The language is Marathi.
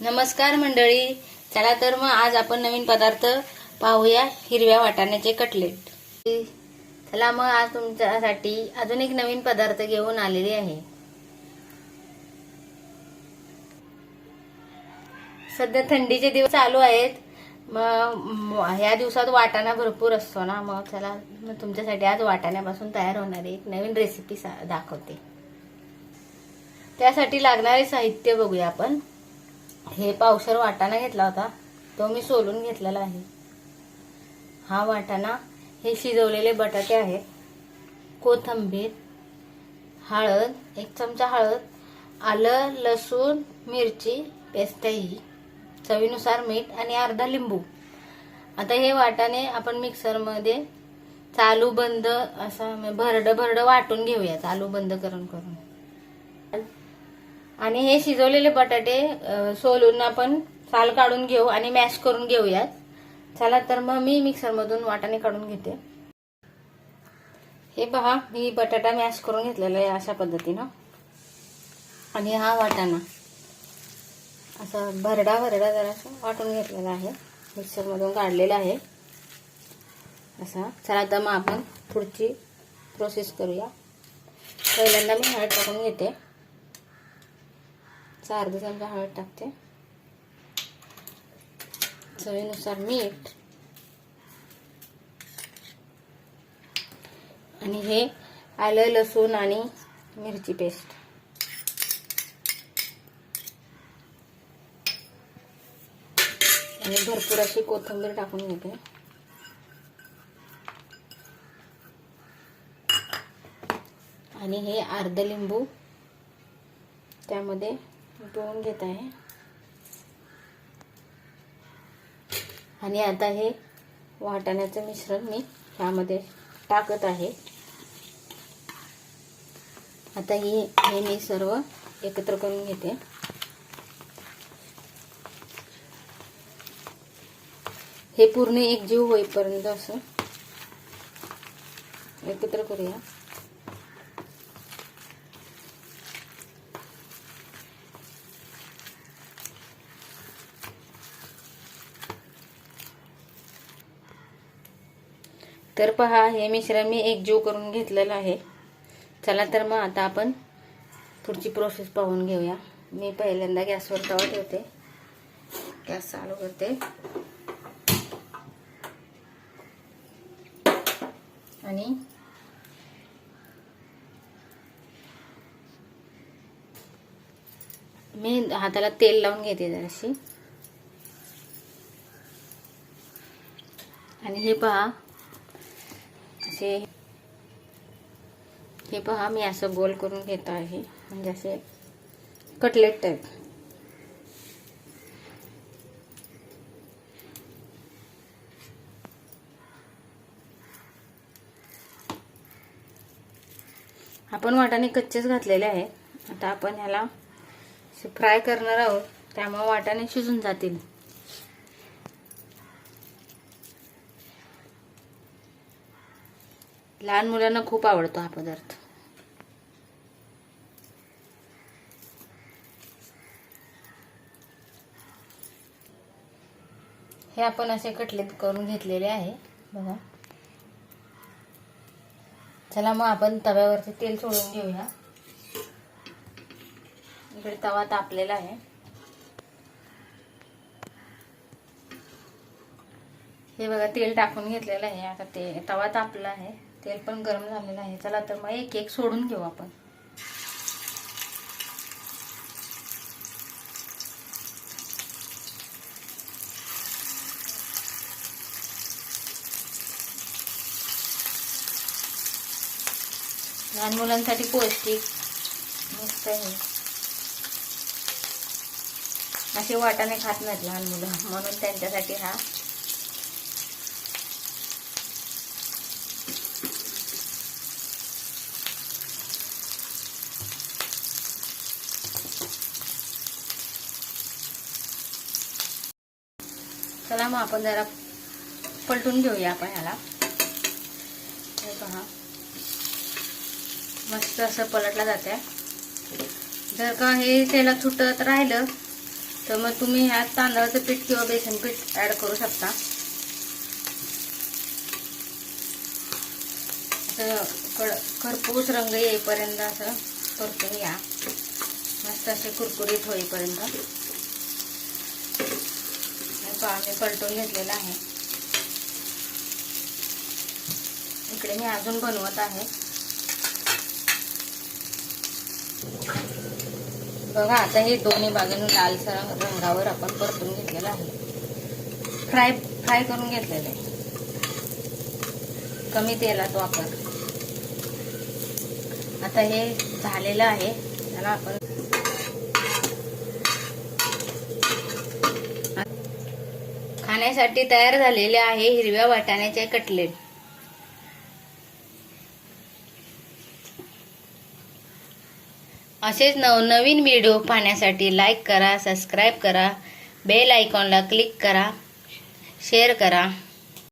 नमस्कार मंडळी. चला तर मग आज आपण नवीन पदार्थ पाहूया हिरव्या वाटाण्याचे कटलेट चला मग आज तुमच्यासाठी अजून एक नवीन पदार्थ घेऊन आलेले आहे. सध्या थंडीचे दिवस चालू आहेत. मग ह्या दिवसात वाटाणा भरपूर असतो ना मग चला मग तुमच्यासाठी आज वाटाण्यापासून तयार होणारी एक नवीन रेसिपी सा- दाखवते. त्यासाठी लागणारे साहित्य बघूया आपण. हे पावसर वाटाणा घेतला होता. तो मी सोलून घेतलेला आहे. हा वाटाणा हे शिजवलेले बटाटे आहेत. कोथंबीर हळद एक चमचा हळद आलं लसूण मिरची पेस्टही चवीनुसार मीठ आणि अर्धा लिंबू. आता हे वाटाणे आपण मिक्सरमध्ये चालू बंद असं भरड भरड वाटून घेऊया चालू बंद करून करून. आणि हे शिजवलेले बटाटे सोलून आपण साल काढून घेऊ आणि मॅश करून घेऊयात. चला तर मग मी मिक्सरमधून वाटाणे काढून घेते. हे पहा मी बटाटा मॅश करून घेतलेला आहे अशा पद्धतीनं. आणि हा वाटाणा असा भरडा भरडा जरासा वाटून घेतलेला आहे. मिक्सरमधून काढलेला आहे. असा. चला तर मग आपण पुढची प्रोसेस करूया. पहिल्यांदा मी हळद टाकून घेते. चा अर्धा चमचा हळद टाकते. चवीनुसार मीठ. आणि हे आलं लसूण आणि मिरची पेस्ट. आणि भरपूर अशी कोथिंबीर टाकून घेते. आणि हे अर्ध लिंबू. त्यामध्ये पिळून घेत आहे. आणि आता हे वाटाण्याचं मिश्रण मी ह्यामध्ये टाकत आहे. आता ही हे मी सर्व एकत्र करून घेते. हे पूर्ण एकजीव होईपर्यंत असं एकत्र करूया. तर पहा हे मिश्रण मी एकजीव करून घेतलेलं आहे. चला तर मग आता आपण पुढची प्रोसेस पाहून घेऊया. मी पहिल्यांदा गॅसवर तवा ठेवते. गॅस चालू करते. आणि मी हाताला तेल लावून घेते जराशी. आणि हे पहा असे हे पहा मी असं गोल करून घेत आहे. म्हणजे असे कटलेट टाईप आपण वाटाणे कच्चेच घातलेले आहेत. आता आपण ह्याला फ्राय करणार आहोत. त्यामुळे वाटाणे शिजून जातील. लहान मुलांना खूप आवडतो हा पदार्थ. हे आपण असे कटलेट करून घेतलेले आहे बघा. चला मग आपण तव्यावरती तेल सोडून घेऊया. इकडे तवा तापलेला आहे. हे बघा तेल टाकून घेतलेलं आहे. आता ते तवा तापला आहे. तेल पण गरम झालेलं आहे. चला तर मग एक एक सोडून घेऊ आपण. लहान मुलांसाठी पौष्टिक मस्त आहे. असे वाटाणे खात नाहीत लहान मुलं म्हणून त्यांच्यासाठी हा चला मग आपण जरा पलटून घेऊया आपण ह्याला हे पहा. मस्त असं पलटला जाते जर का हे त्याला सुटत राहिलं तर मग तुम्ही ह्यात तांदळाचं पीठ किंवा बेसन पीठ ऍड करू शकता. कड- खरपूस रंग येईपर्यंत असं परतून या. मस्त असे कुरकुरीत होईपर्यंत. पहा मी पलटून घेतलेला आहे. इकडे मी अजून बनवत आहे. बघा आता हे दोन्ही बाजूने लालसर रंगावर आपण परतून घेतलेलं आहे. फ्राय फ्राय करून घेतलेलं आहे. कमी तेलात वापर. आता हे झालेलं आहे. त्याला आपण खाण्यासाठी तयार झालेले आहे हिरव्या वाटाण्याचे कटलेट. असेच नवनवीन व्हिडिओ पाहण्यासाठी लाईक करा सबस्क्राईब करा बेल आयकॉनला क्लिक करा शेअर करा.